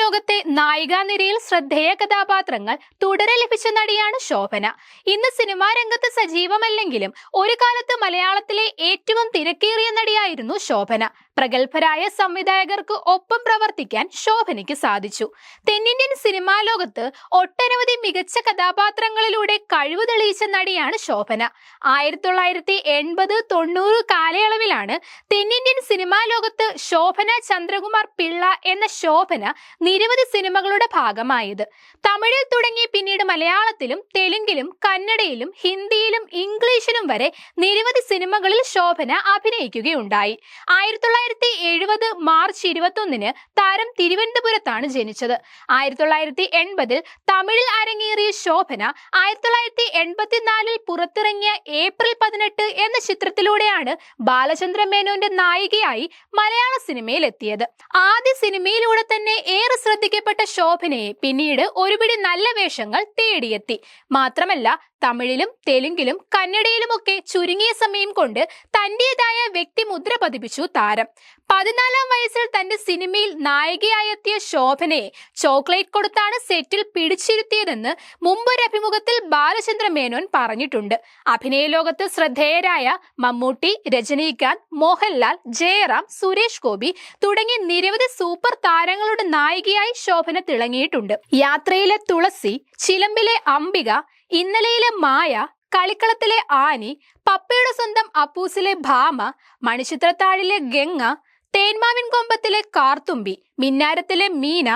ലോകത്തെ നായികാനിരയിൽ ശ്രദ്ധേയ കഥാപാത്രങ്ങൾ തുടരെ ലഭിച്ച നടിയാണ് ശോഭന. ഇന്ന് സിനിമാ രംഗത്ത് സജീവമല്ലെങ്കിലും ഒരു കാലത്ത് മലയാളത്തിലെ ഏറ്റവും തിരക്കേറിയ നടിയായിരുന്നു ശോഭന. പ്രഗത്ഭരായ സംവിധായകർക്ക് ഒപ്പം പ്രവർത്തിക്കാൻ ശോഭനയ്ക്ക് സാധിച്ചു. തെന്നിന്ത്യൻ സിനിമാ ലോകത്ത് ഒട്ടനവധി മികച്ച കഥാപാത്രങ്ങളിലൂടെ കഴിവ് തെളിയിച്ച നടിയാണ് ശോഭന. ആയിരത്തി തൊള്ളായിരത്തി എൺപത് തൊണ്ണൂറ് കാലയളവിലാണ് തെന്നിന്ത്യൻ സിനിമാ ലോകത്ത് ശോഭന ചന്ദ്രകുമാർ പിള്ള എന്ന ശോഭന നിരവധി സിനിമകളുടെ ഭാഗമായത്. തമിഴിൽ തുടങ്ങി പിന്നീട് മലയാളത്തിലും തെലുങ്കിലും കന്നഡയിലും ഹിന്ദിയിലും ഇംഗ്ലീഷിലും വരെ നിരവധി സിനിമകളിൽ ശോഭന അഭിനയിക്കുകയുണ്ടായി. ആയിരത്തി തൊള്ളായിരത്തി എഴുപത് മാർച്ച് ഇരുപത്തൊന്നിന് താരം തിരുവനന്തപുരത്താണ് ജനിച്ചത്. ആയിരത്തി തൊള്ളായിരത്തി എൺപതിൽ തമിഴിൽ അരങ്ങേറിയ ശോഭന ആയിരത്തി തൊള്ളായിരത്തി എൺപത്തിനാലിൽ പുറത്തിറങ്ങിയ ഏപ്രിൽ പതിനെട്ട് എന്ന ചിത്രത്തിലൂടെയാണ് ബാലചന്ദ്ര മേനോന്റെ നായികയായി മലയാള സിനിമയിൽ എത്തിയത് ആദ്യ സിനിമയിലൂടെ തന്നെ ഏറെ ശ്രദ്ധിക്കപ്പെട്ട ശോഭനയെ പിന്നീട് ഒരുപിടി നല്ല വേഷങ്ങൾ തേടിയെത്തി. മാത്രമല്ല തമിഴിലും തെലുങ്കിലും കന്നഡയിലുമൊക്കെ ചുരുങ്ങിയ സമയം കൊണ്ട് തന്റേതായ വ്യക്തിമുദ്ര പതിപ്പിച്ചു താരം. പതിനാലാം വയസ്സിൽ തന്റെ സിനിമയിൽ നായികയായെത്തിയ ശോഭനയെ ചോക്ലേറ്റ് കൊടുത്താണ് സെറ്റിൽ പിടിച്ചിരുത്തിയതെന്ന് മുമ്പൊരു അഭിമുഖത്തിൽ ബാലചന്ദ്ര മേനോൻ പറഞ്ഞിട്ടുണ്ട്. അഭിനയ ലോകത്ത് ശ്രദ്ധേയരായ മമ്മൂട്ടി രജനീകാന്ത് മോഹൻലാൽ ജയറാം സുരേഷ് ഗോപി തുടങ്ങി നിരവധി സൂപ്പർ താരങ്ങളുടെ നായികയായി ശോഭന തിളങ്ങിയിട്ടുണ്ട്. യാത്രയിലെ തുളസി ചിലമ്പിലെ അംബിക ഇന്നലെയിലെ മായ കളിക്കളത്തിലെ ആനി പപ്പയുടെ സ്വന്തം അപ്പൂസിലെ ഭാമ മണിച്ചിത്രത്താഴിലെ ഗംഗ തേന്മാവിൻ കൊമ്പത്തിലെ കാർത്തുമ്പി മിന്നാരത്തിലെ മീന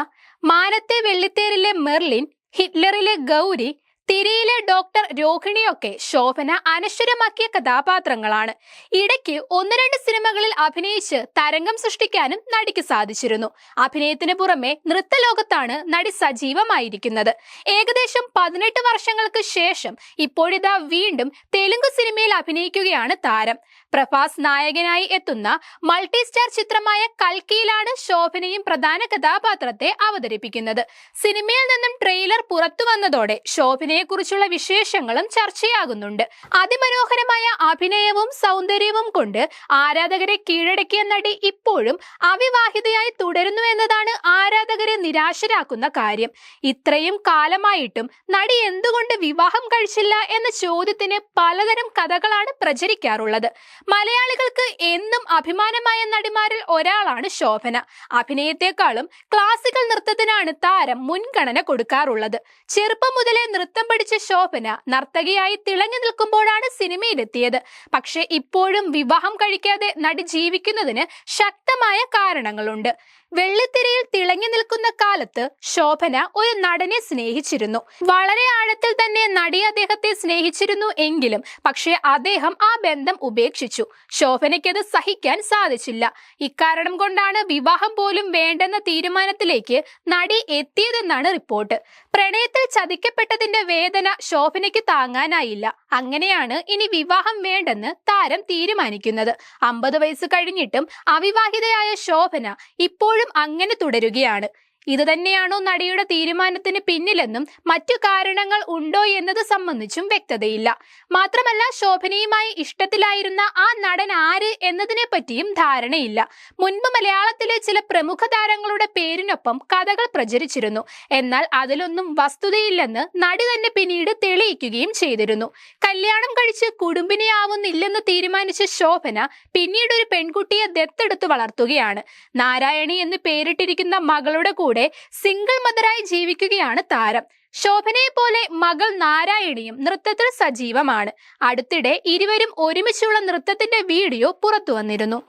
മാനത്തെ വെള്ളിത്തേരിലെ മെർലിൻ ഹിറ്റ്ലറിലെ ഗൗരി തിരിയിലെ ഡോക്ടർ രോഹിണിയൊക്കെ ശോഭന അനശ്വരമാക്കിയ കഥാപാത്രങ്ങളാണ്. ഇടയ്ക്ക് ഒന്ന് രണ്ട് സിനിമകളിൽ അഭിനയിച്ച് തരംഗം സൃഷ്ടിക്കാനും നടിക്ക് സാധിച്ചിരുന്നു. അഭിനയത്തിന് പുറമെ നൃത്തലോകത്താണ് നടി സജീവമായിരിക്കുന്നത്. ഏകദേശം പതിനെട്ട് വർഷങ്ങൾക്ക് ശേഷം ഇപ്പോഴിതാ വീണ്ടും തെലുങ്ക് സിനിമയിൽ അഭിനയിക്കുകയാണ് താരം. പ്രഭാസ് നായകനായി എത്തുന്ന മൾട്ടി സ്റ്റാർ ചിത്രമായ കൽക്കിയിലാണ് ശോഭനയും പ്രധാന കഥാപാത്രത്തെ അവതരിപ്പിക്കുന്നത്. സിനിമയിൽ നിന്നും ട്രെയിലർ പുറത്തു വന്നതോടെ ശോഭനയെക്കുറിച്ചുള്ള വിശേഷങ്ങളും ചർച്ചയാകുന്നുണ്ട്. അതിമനോഹരമായ അഭിനയവും സൗന്ദര്യവും കൊണ്ട് ആരാധകരെ കീഴടക്കിയ നടി ഇപ്പോഴും അവിവാഹിതയായി തുടരുന്നു എന്നതാണ് ആരാധകരെ നിരാശരാക്കുന്ന കാര്യം. ഇത്രയും കാലമായിട്ടും നടി എന്തുകൊണ്ട് വിവാഹം കഴിച്ചില്ല എന്ന ചോദ്യത്തിന് പലതരം കഥകളാണ് പ്രചരിക്കാറുള്ളത്. മലയാളികൾക്ക് എന്നും അഭിമാനമായ നടിമാരിൽ ഒരാളാണ് ശോഭന. അഭിനയത്തെക്കാളും ക്ലാസിക്കൽ നൃത്തത്തിനാണ് താരം മുൻഗണന കൊടുക്കാറുള്ളത്. ചെറുപ്പം മുതലേ നൃത്തം പഠിച്ച ശോഭന നർത്തകിയായി തിളങ്ങി നിൽക്കുമ്പോഴാണ് സിനിമയിലെത്തിയത്. പക്ഷേ ഇപ്പോഴും വിവാഹം കഴിക്കാതെ നടി ജീവിക്കുന്നതിന് ശക്തമായ കാരണങ്ങളുണ്ട്. വെള്ളിത്തിരയിൽ തിളങ്ങി നിൽക്കുന്ന കാലത്ത് ശോഭന ഒരു നടനെ സ്നേഹിച്ചിരുന്നു. വളരെ ആഴത്തിൽ തന്നെ നടി അദ്ദേഹത്തെ സ്നേഹിച്ചിരുന്നു എങ്കിലും പക്ഷേ അദ്ദേഹം ആ ബന്ധം ഉപേക്ഷിച്ചു. ശോഭനയ്ക്കത് സഹിക്കാൻ സാധിച്ചില്ല. ഇക്കാരണം കൊണ്ടാണ് വിവാഹം പോലും വേണ്ടെന്ന തീരുമാനത്തിലേക്ക് നടി എത്തിയതെന്നാണ് റിപ്പോർട്ട്. പ്രണയത്തിൽ ചതിക്കപ്പെട്ടതിന്റെ വേദന ശോഭനയ്ക്ക് താങ്ങാനായില്ല. അങ്ങനെയാണ് ഇനി വിവാഹം വേണ്ടെന്ന് താരം തീരുമാനിക്കുന്നത്. അമ്പത് വയസ്സ് കഴിഞ്ഞിട്ടും അവിവാഹിതയായ ശോഭന ഇപ്പോഴും അങ്ങനെ തുടരുകയാണ്. ഇതുതന്നെയാണോ നടിയുടെ തീരുമാനത്തിന് പിന്നിലെന്നും മറ്റു കാരണങ്ങൾ ഉണ്ടോ എന്നത് സംബന്ധിച്ചും വ്യക്തതയില്ല. മാത്രമല്ല ശോഭനയുമായി ഇഷ്ടത്തിലായിരുന്ന ആ നടൻ ആര് എന്നതിനെ പറ്റിയും ധാരണയില്ല. മുൻപ് മലയാളത്തിലെ ചില പ്രമുഖ താരങ്ങളുടെ പേരിനൊപ്പം കഥകൾ പ്രചരിച്ചിരുന്നു. എന്നാൽ അതിലൊന്നും വസ്തുതയില്ലെന്ന് നടി തന്നെ പിന്നീട് തെളിയിക്കുകയും ചെയ്തിരുന്നു. കല്യാണം കഴിച്ച് കുടുംബിനിയാവുന്നില്ലെന്ന് തീരുമാനിച്ച ശോഭന പിന്നീട് ഒരു പെൺകുട്ടിയെ ദത്തെടുത്ത് വളർത്തുകയാണ്. നാരായണി എന്ന് പേരിട്ടിരിക്കുന്ന മകളുടെ കൂടെ സിംഗിൾ മദറായി ജീവിക്കുകയാണ് താരം. ശോഭനയെ പോലെ മകൾ നാരായണിയും നൃത്തത്തിൽ സജീവമാണ്. അടുത്തിടെ ഇരുവരും ഒരുമിച്ചുള്ള നൃത്തത്തിന്റെ വീഡിയോ പുറത്തു വന്നിരുന്നു